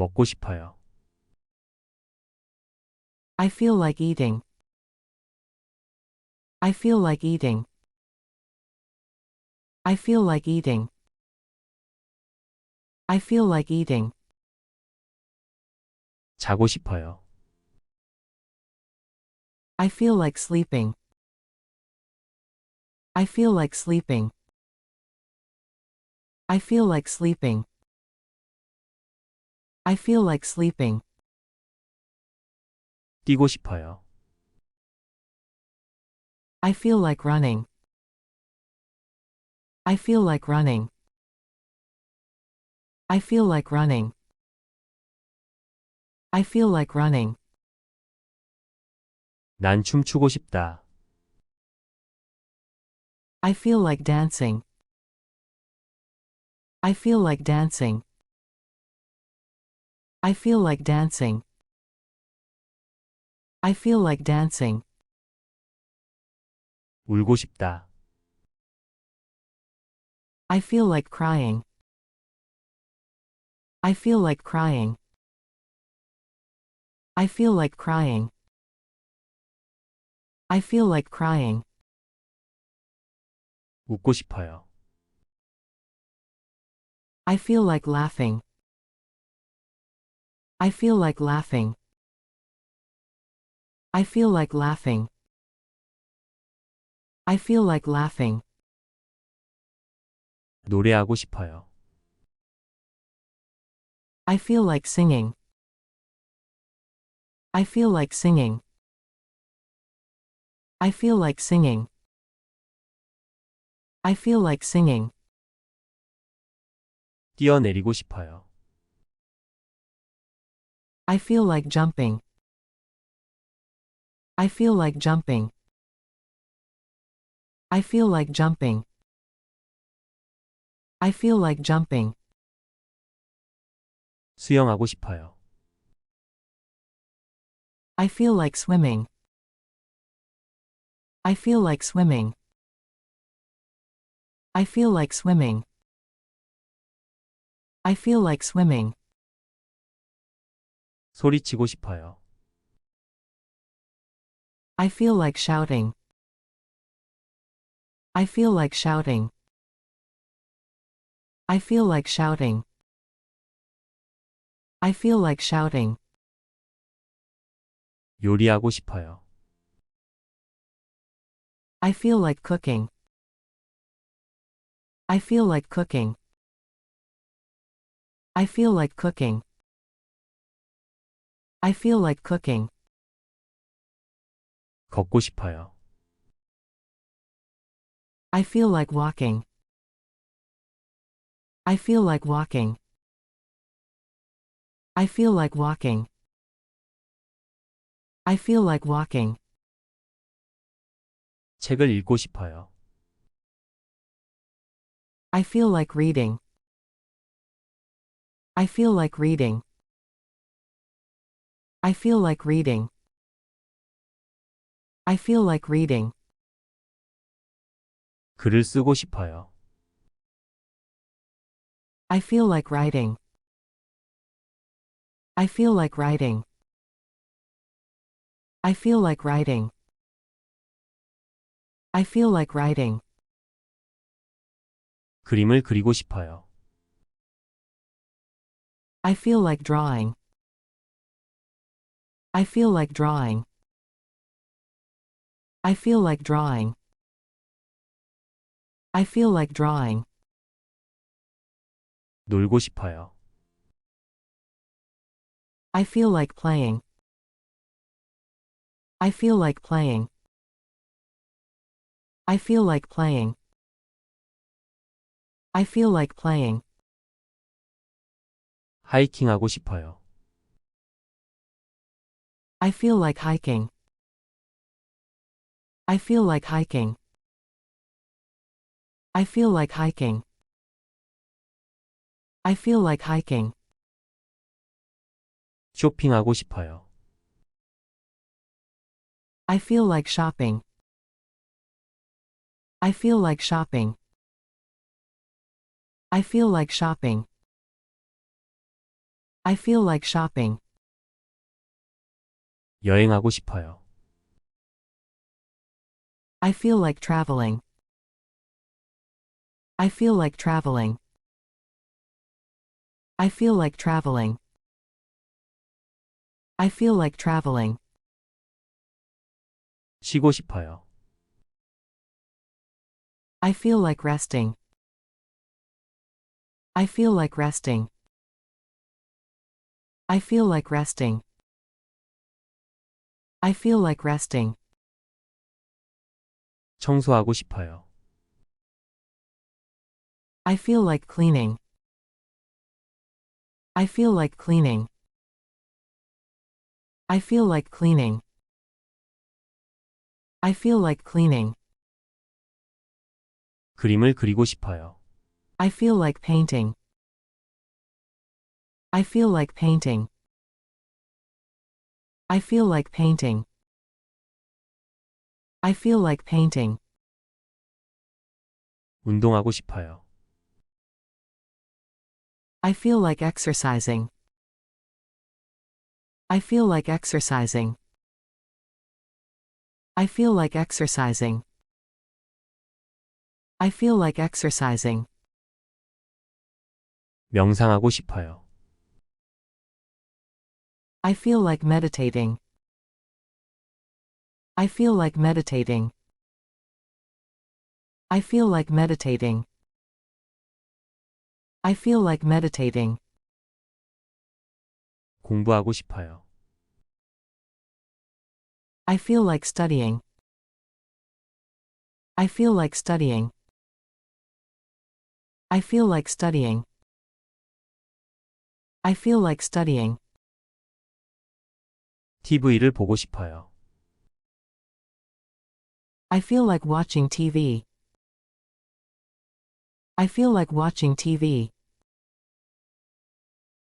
먹고 싶어요. I feel like eating. I feel like eating. I feel like eating. I feel like eating. 자고 싶어요. I feel like sleeping. I feel like sleeping. I feel like sleeping. I feel like sleeping. 뛰고 싶어요. I feel like running. I feel like running. I feel like running. I feel like running. 난 춤추고 싶다. I feel like dancing. I feel like dancing. I feel like dancing. I feel like dancing. 울고 싶다. I feel like crying. I feel like crying. I feel like crying. I feel like crying. 웃고 싶어요. I feel like laughing. I feel like laughing. I feel like laughing. I feel like laughing. 노래하고 싶어요. I feel like singing. I feel like singing. I feel like singing. I feel like singing. 뛰어내리고 싶어요. I feel like jumping. I feel like jumping. I feel like jumping. I feel like jumping. 수영하고 싶어요. I feel like swimming. I feel like swimming. I feel like swimming. I feel like swimming. 소리치고 싶어요. I feel like shouting. I feel like shouting. I feel like shouting. I feel like shouting. 요리하고 싶어요. I feel like cooking. I feel like cooking. I feel like cooking. I feel like cooking. 걷고 싶어요. I feel like walking. I feel like walking. I feel like walking. I feel like walking. 책을 읽고 싶어요. I feel like reading. I feel like reading. I feel like reading. I feel like reading. 글을 쓰고 싶어요. I feel like writing. I feel like writing. I feel like writing. I feel like writing. 그림을 그리고 싶어요. I feel like drawing. I feel like drawing. I feel like drawing. I feel like drawing. 놀고 싶어요. I feel like playing. I feel like playing. I feel like playing. I feel like playing. 하이킹하고 싶어요. I feel like hiking. I feel like hiking. I feel like hiking. I feel like hiking. 쇼핑하고 싶어요. I feel like shopping. I feel like shopping. I feel like shopping. I feel like shopping. 여행하고 싶어요. I feel like traveling. I feel like traveling. I feel like traveling. I feel like traveling. 쉬고 싶어요. I feel like resting. I feel like resting. I feel like resting. I feel like resting. 청소하고 싶어요. I feel like cleaning. I feel like cleaning. I feel like cleaning. I feel like cleaning. 그림을 그리고 싶어요. I feel like painting. I feel like painting. I feel like painting. I feel like painting. 운동하고 싶어요. I feel like exercising. I feel like exercising. I feel like exercising. I feel like exercising. 명상하고 싶어요. I feel like meditating. I feel like meditating. I feel like meditating. I feel like meditating. 공부하고 싶어요. I feel like studying. I feel like studying. I feel like studying. I feel like studying. TV를 보고 싶어요. I feel like watching TV. I feel like watching TV.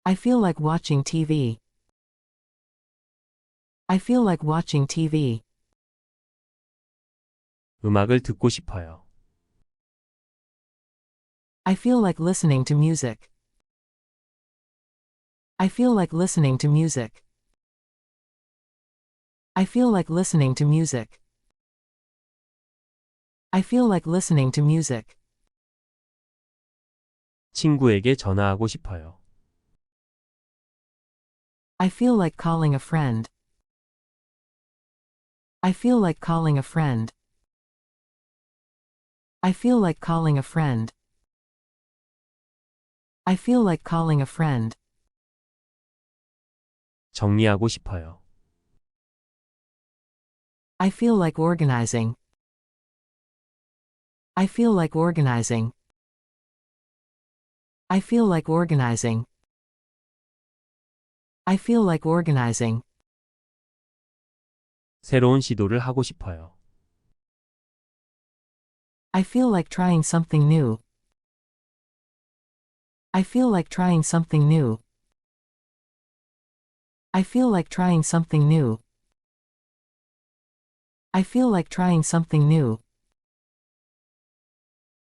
I feel like watching TV. I feel like watching TV. 음악을 듣고 싶어요. I feel like listening to music. I feel like listening to music. I feel like listening to music. I feel like listening to music. 친구에게 전화하고 싶어요. I feel like calling a friend. I feel like calling a friend. I feel like calling a friend. I feel like calling a friend. 정리하고 싶어요. I feel like organizing. I feel like organizing. I feel like organizing. I feel like organizing. 새로운 시도를 하고 싶어요. I feel like trying something new. I feel like trying something new. I feel like trying something new. I feel like trying something new.